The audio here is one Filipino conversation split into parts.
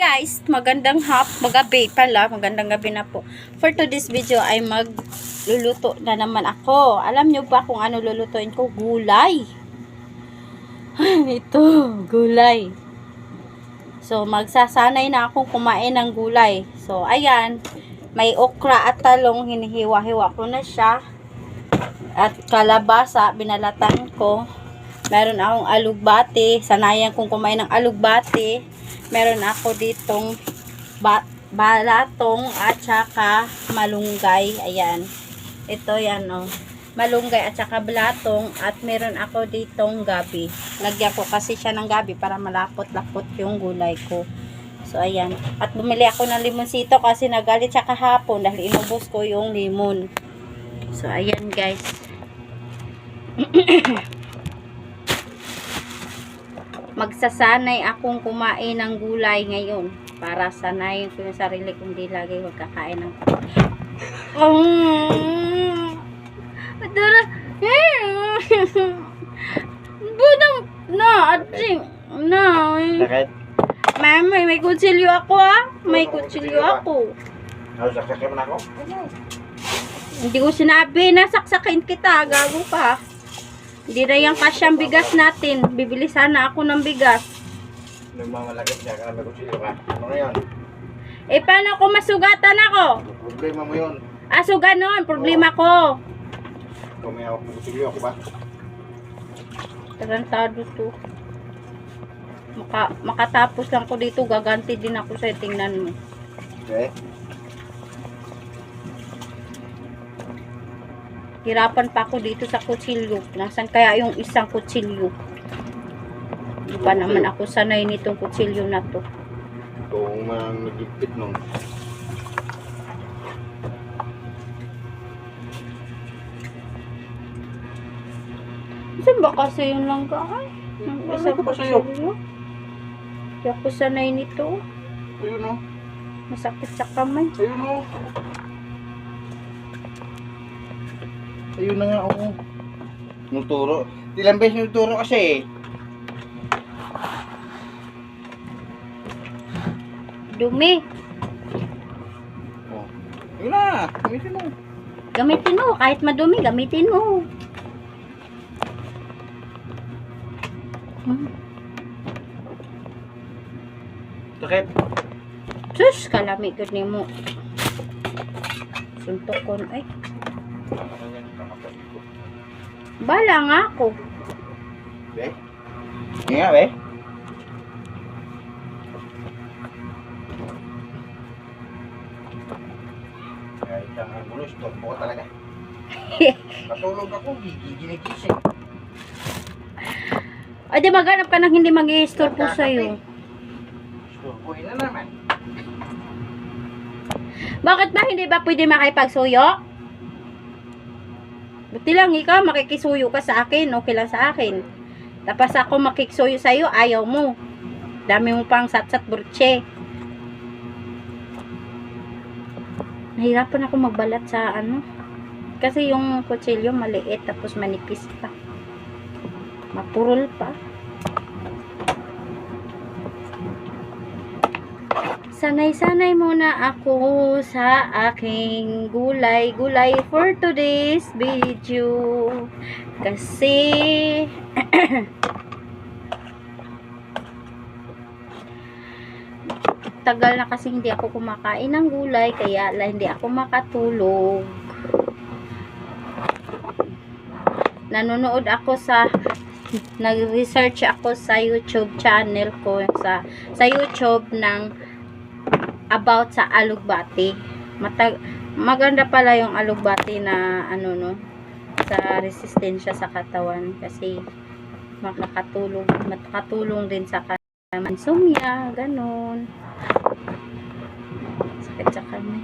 guys, magandang hap, magabi pala, magandang gabi na po. For today's video ay magluluto na naman ako. Alam nyo ba kung ano lulutuin ko? Gulay. Ito, gulay. So, magsasanay na akong kumain ng gulay. So, ayan, may okra at talong, hinihiwa-hiwa ko na siya. At kalabasa, binalatan ko. Meron akong alugbate, sanayan kong kumain ng alugbate. Meron ako ditong ba balatong at saka malunggay. Ayan. Ito yan oh. Malunggay at saka balatong at meron ako ditong gabi. Lagyan ko kasi siya ng gabi para malapot-lapot yung gulay ko. So ayan. At bumili ako ng limonsito kasi nagalit siya kahapon dahil inubos ko yung limon. So ayan guys. magsasanay akong kumain ng gulay ngayon para sanayin ko yung sarili kong di lagi magkakain ng um, Dara, Budang, na, ating, na, eh. Sakit? Mami, may kutsilyo ako ah. May kutsilyo ako. Ano, saksakin mo na ako? Hindi ko sinabi, nasaksakin kita, gago ka. Hindi na yung kasyang bigas natin. Bibili sana ako ng bigas. Nagmamalagay siya ka na may kutsilyo ka. Ano ngayon? Eh, paano kung masugatan ako? Problema mo yun. Ah, so ganon, problema ko. Hawak ng kutsilyo ako ba? Tarantado to. Maka, makatapos lang ko dito, gaganti din ako sa tingnan mo. Okay. Hirapan pa ako dito sa kutsilyo. Nasaan kaya yung isang kutsilyo? Hindi pa naman ako sanay nitong kutsilyo na to. Kung mang nagigpit nung Saan ba kasi yung langga? Ano isang ko sa'yo? kutsilyo. Hindi ako sanay nito. Ayun o. Masakit sa kamay. Ayun o. Ayun na nga o. Nuturo. Ilang beses nuturo kasi eh. Dumi. Oh. Ayun na. Gamitin mo. Gamitin mo. Kahit madumi, gamitin mo. Hmm. Sakit. Sus, kalami gud nimo. Suntukon ay. Bala nga ako. Be? Hindi nga be? Kahit ang angulos, torpo ko talaga. Natulog ako, gigigising. Ay, di maghanap ka ng hindi mag-i-store po sa'yo. Turpuin na naman. Bakit ba hindi ba pwede makipagsuyo? Buti lang ikaw, makikisuyo ka sa akin, okay lang sa akin. Tapos ako makikisuyo sa'yo, ayaw mo. Dami mo pang satsat burche. Nahirapan ako magbalat sa ano. Kasi yung kutsilyo maliit, tapos manipis pa. Mapurol pa. Sanay-sanay muna ako sa aking gulay-gulay for today's video. Kasi tagal na kasi hindi ako kumakain ng gulay kaya hindi ako makatulog. Nanonood ako sa nag-research ako sa YouTube channel ko sa sa YouTube ng about sa alugbati. Matag maganda pala yung alugbati na ano no sa resistensya sa katawan kasi makakatulong makakatulong din sa katawan. Insomnia, ganun. Sakit sa kamay.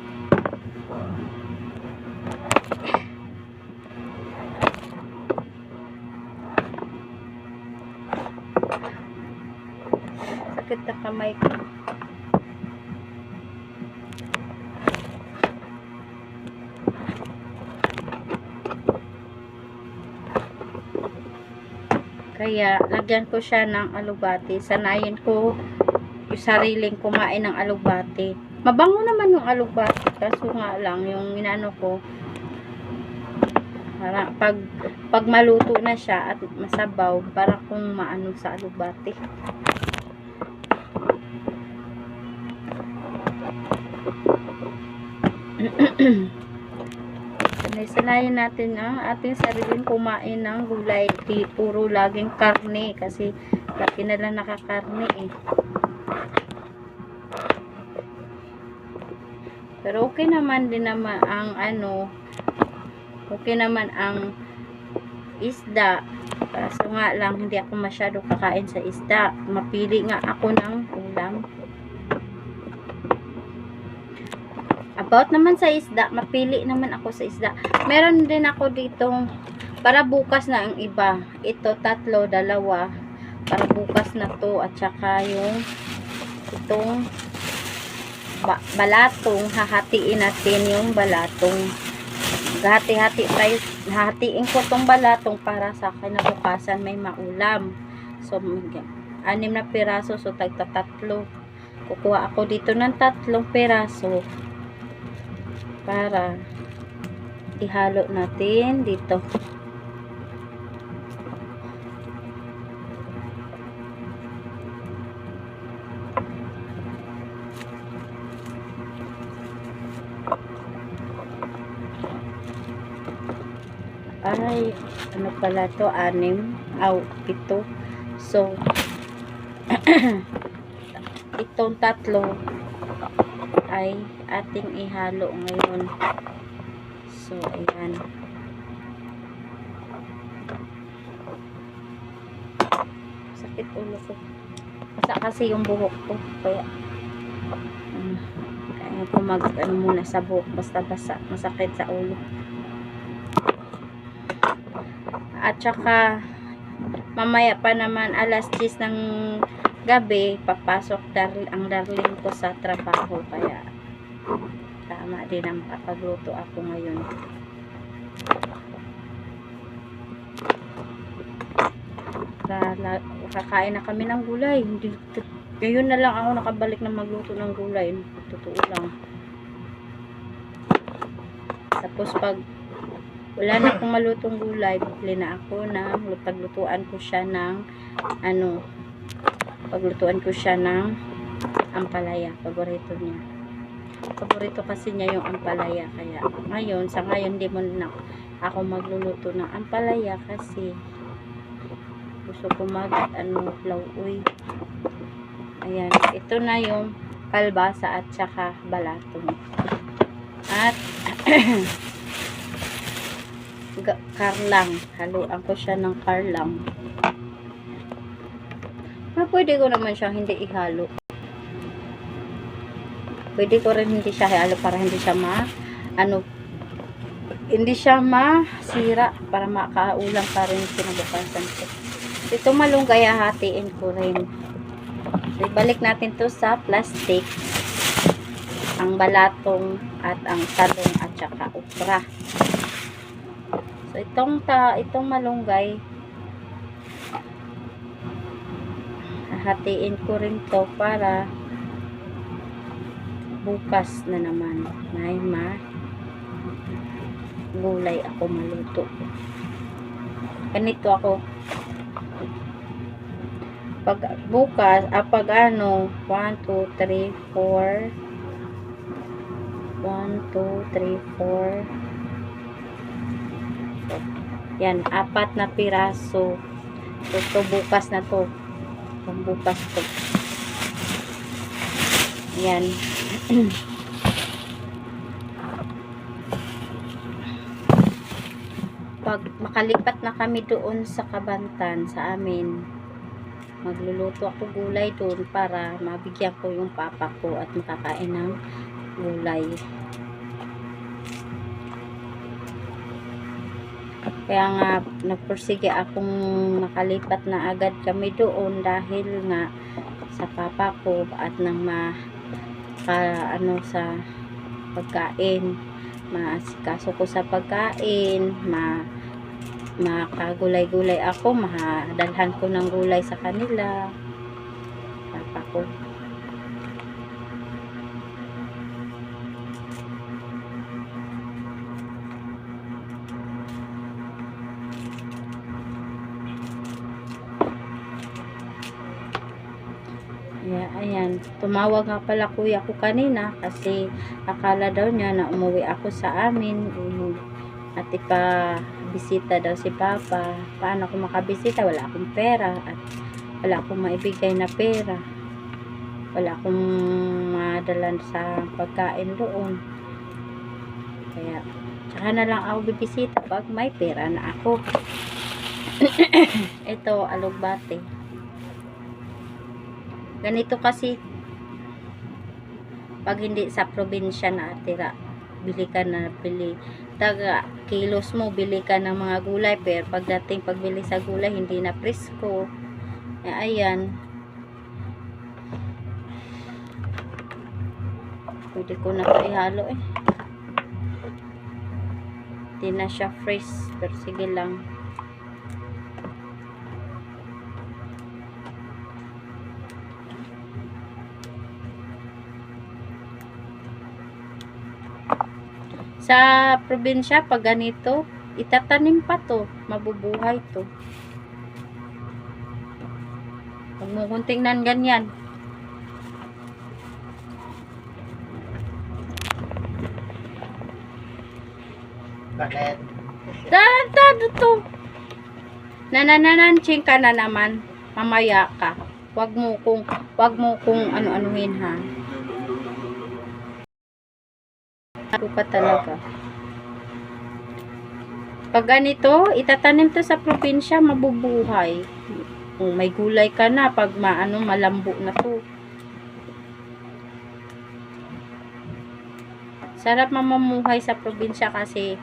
Sakit sa kamay ko. Kaya, lagyan ko siya ng alubati. Sanayin ko sariling kumain ng alugbati. Mabango naman yung alugbati. Kaso nga lang, yung inano ko, para pag, pag maluto na siya at masabaw, para kung maano sa alugbati. Sanay-sanayin natin ang ating sariling kumain ng gulay. Di puro laging karne kasi laki na lang nakakarne eh. Pero okay naman din naman ang ano, okay naman ang isda. Kaso nga lang, hindi ako masyado kakain sa isda. Mapili nga ako ng ulam. About naman sa isda, mapili naman ako sa isda. Meron din ako ditong, para bukas na ang iba. Ito, tatlo, dalawa. Para bukas na to. At saka yung, itong, ba- balatong, hahatiin natin yung balatong. Hati-hati tayo, hahatiin ko tong balatong para sa kinabukasan may maulam. So, anim na piraso, so tagta tatlo. Kukuha ako dito ng tatlong piraso para ihalo natin dito. Ay, ano pala to? Anim? Aw, pito. So, itong tatlo ay ating ihalo ngayon. So, ayan. Sakit ulo ko. Basa kasi yung buhok ko. Kaya, um, kaya ko mag, ano muna sa buhok. Basta basa. Masakit sa ulo. At saka, mamaya pa naman alas 10 ng gabi, papasok dar ang darling ko sa trabaho. Kaya, tama din ang makapagluto ako ngayon. Kala, kakain na kami ng gulay. Hindi, ngayon na lang ako nakabalik na magluto ng gulay. Totoo lang. Tapos pag wala na akong malutong gulay, bibili na ako ng paglutuan ko siya ng ano, paglutuan ko siya ng ampalaya. Paborito niya. Paborito kasi niya yung ampalaya. Kaya ngayon, sa ngayon, di mo na ako magluluto ng ampalaya kasi gusto ko mag ano, lauoy. Ayan. Ito na yung kalbasa at saka balatong. At karlang. Haluan ko siya ng karlang. Ah, pwede ko naman siyang hindi ihalo. Pwede ko rin hindi siya ihalo para hindi siya ma ano hindi siya masira para makaulam pa rin kinabukasan ko. Ito malunggay hahatiin ko rin. So, ibalik natin to sa plastic. Ang balatong at ang talong at saka okra. So, itong, ta, itong malunggay, hahatiin ko rin to para bukas na naman. May ma gulay ako maluto. Ganito ako. Pag bukas, ah, pag ano, 1, 2, 3, 4 1, 2, 3, 4 yan, apat na piraso. So, to bukas na to Pang bukas to yan. Pag makalipat na kami doon sa Kabantan sa amin magluluto ako gulay doon para mabigyan ko yung papa ko at makakain ng gulay kaya nga nagpursige akong makalipat na agad kami doon dahil nga sa papa ko at nang ma ka, ano sa pagkain maasikaso ko sa pagkain ma makagulay-gulay ako, mahadalhan ko ng gulay sa kanila. Papa ko. Ayan, tumawag nga pala kuya ko kanina kasi akala daw niya na umuwi ako sa amin. Um, at ipa bisita daw si Papa. Paano ako makabisita? Wala akong pera at wala akong maibigay na pera. Wala akong madala sa pagkain doon. Kaya, tsaka na lang ako bibisita pag may pera na ako. Ito, alugbate. Ganito kasi pag hindi sa probinsya na atira, bili ka na bili. Taga kilos mo, bili ka ng mga gulay. Pero pagdating pagbili sa gulay, hindi na presko. Eh, ayan. Pwede ko na ito ihalo eh. Hindi na siya fresh. Pero sige lang. Sa probinsya, pag ganito, itatanim pa to. Mabubuhay to. Huwag mo kong tingnan ganyan. Bakit? Dado to. Nanananansing ka na naman. Mamaya ka. Wag mo kung wag mo kung ano-anuhin ha. Pa talaga. Pag ganito, itatanim to sa probinsya, mabubuhay. Kung may gulay ka na, pag maano, malambo na to. Sarap mamamuhay sa probinsya kasi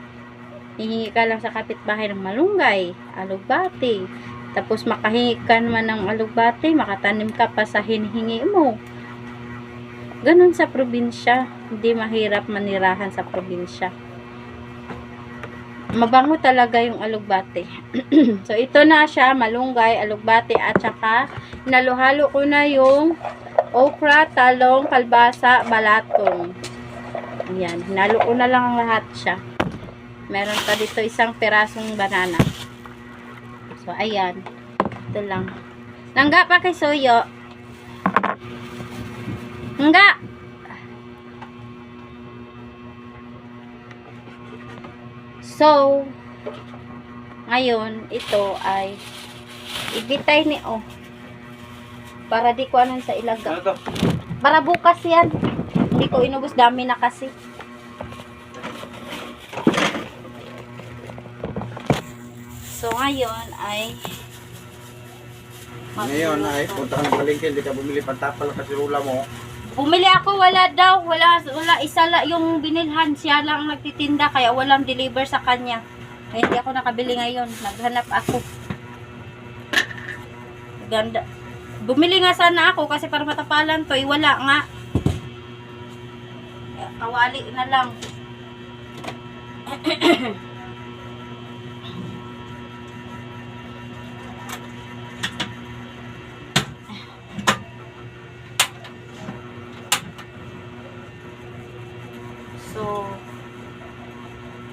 hihingi ka lang sa kapitbahay ng malunggay, alugbati. Tapos makahingi ka naman ng alugbati, makatanim ka pa sa hinihingi mo. Ganun sa probinsya. Hindi mahirap manirahan sa probinsya. Mabango talaga yung alugbati. so, ito na siya, malunggay, alugbati, at saka naluhalo ko na yung okra, talong, kalbasa, balatong. Ayan, hinalo ko na lang ang lahat siya. Meron pa dito isang pirasong banana. So, ayan. Ito lang. Nangga pa kay Soyo. Nangga! So, ngayon, ito ay ibitay ni O. Para di ko anon sa ilaga. Ano? Para bukas yan. Hindi ko inubos. Dami na kasi. So, ngayon ay Ngayon ay punta ka ng palengke, hindi ka bumili pantapal kasi rula mo. Bumili ako, wala daw. Wala, wala. Isa lang yung binilhan. Siya lang ang nagtitinda. Kaya walang deliver sa kanya. Kaya hindi ako nakabili ngayon. Naghanap ako. Ganda. Bumili nga sana ako kasi para matapalan to. Eh, wala nga. Kawali na lang. So,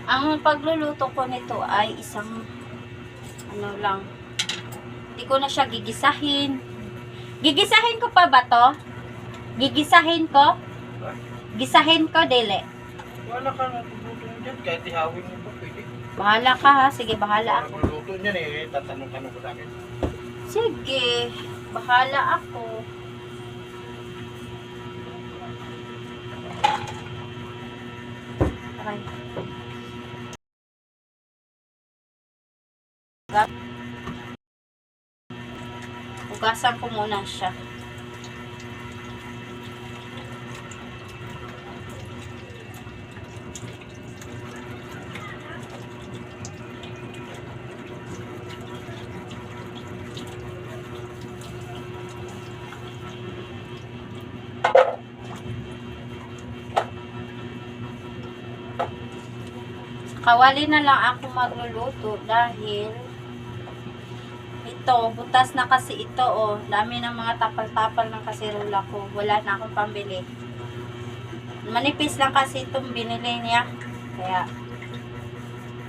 ang pagluluto ko nito ay isang ano lang. Hindi ko na siya gigisahin. Gigisahin ko pa ba to? Gigisahin ko? Gisahin ko, dele. Wala ka natututo dyan, kahit ihawin mo pa pwede. Bahala ka ha. Sige, bahala ako. Kung luto niyan eh, tatanong-tanong ko sa akin. Sige, bahala ako. Ga- Hugasan ko muna siya. Kawali na lang ako magluluto dahil ito, butas na kasi ito oh. Dami ng mga tapal-tapal ng kasirola ko. Wala na akong pambili. Manipis lang kasi itong binili niya. Kaya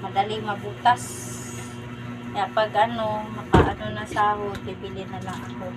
madali mabutas. Kaya pag ano, makaano na sahod, bibili na lang ako.